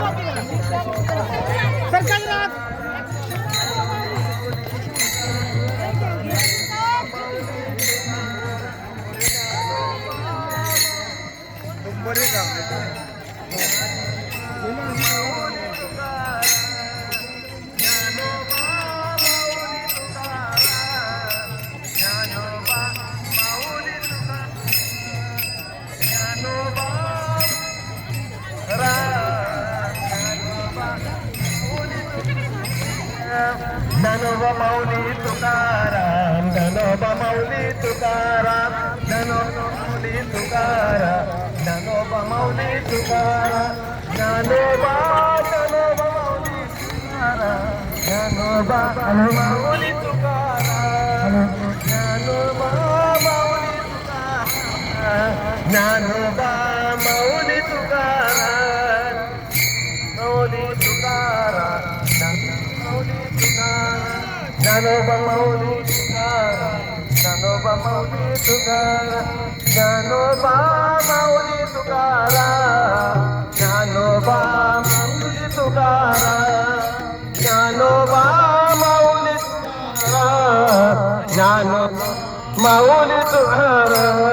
धनोबा danoba mauli tukaram danoba mauli tukaram danoba mauli tukaram danoba mauli tukaram danoba danoba mauli tukaram danoba danoba mauli tukaram danoba mauli tukaram danoba mauli tukaram mauli tukaram danoba Dnyanoba माऊली तुकाराम ज्ञानोबा माऊली तुकारा ज्ञानोबा माऊली तुकारा ज्ञानोबा माऊली तुकारा ज्ञानोबा माऊली तुकाराम ज्ञानोबा माऊली तुकाराम